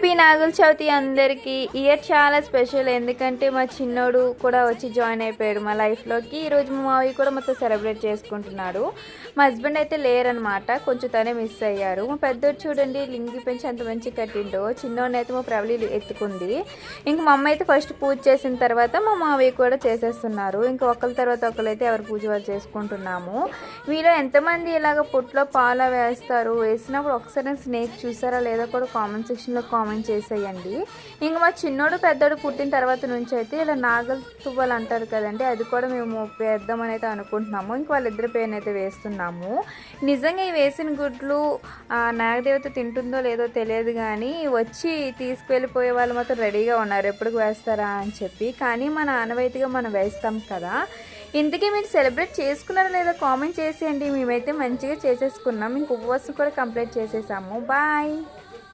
Happy Nagula Chavithi అందరికీ year చాలా special ఎందుకంటే మా చిన్నోడు కూడా వచ్చి జాయిన్ అయిపోయాడు మా లైఫ్లోకి ఈరోజు మా మావి కూడా మొత్తం సెలబ్రేట్ చేసుకుంటున్నాడు. మా హస్బెండ్ అయితే లేరనమాట కొంచెం తనే మిస్ అయ్యారు. మా పెద్దోడు చూడండి లింగి పెంచి అంత మంచి కట్టిండో. చిన్నోడిని అయితే మా ప్రవళి ఎత్తుకుంది. ఇంక మా అమ్మ అయితే ఫస్ట్ పూజ చేసిన తర్వాత మా మావయ్య కూడా చేసేస్తున్నారు. ఇంకా ఒకరి తర్వాత ఒకరైతే ఎవరి పూజ వాళ్ళు చేసుకుంటున్నాము. మీలో ఎంతమంది ఇలాగ పుట్లో పాల వేస్తారు? వేసినప్పుడు ఒకసారి స్నేక్ చూసారా? లేదా కూడా కామెంట్ సెక్షన్లో కామెంట్ చేసేయండి. ఇంక మా చిన్నోడు పెద్దోడు పుట్టిన తర్వాత నుంచి అయితే ఇలా నాగల తువ్వలు అంటారు కదండి అది కూడా మేము వేద్దామని అయితే అనుకుంటున్నాము. ఇంక వాళ్ళిద్దరి పేరుని అయితే వేస్తున్నాము. నిజంగా ఈ వేసిన గుడ్లు నాగదేవత తింటుందో లేదో తెలియదు కానీ వచ్చి తీసుకువెళ్ళిపోయే వాళ్ళు మాత్రం రెడీగా ఉన్నారు. ఎప్పుడు వేస్తారా అని చెప్పి. కానీ మన ఆనవాయితీగా మనం వేస్తాం కదా. ఇంతకీ మీరు సెలబ్రేట్ చేసుకున్నారా లేదా కామెంట్ చేసేయండి. మేమైతే మంచిగా చేసేసుకున్నాం. ఇంక ఉపవాసం కూడా కంప్లీట్ చేసేసాము. బాయ్!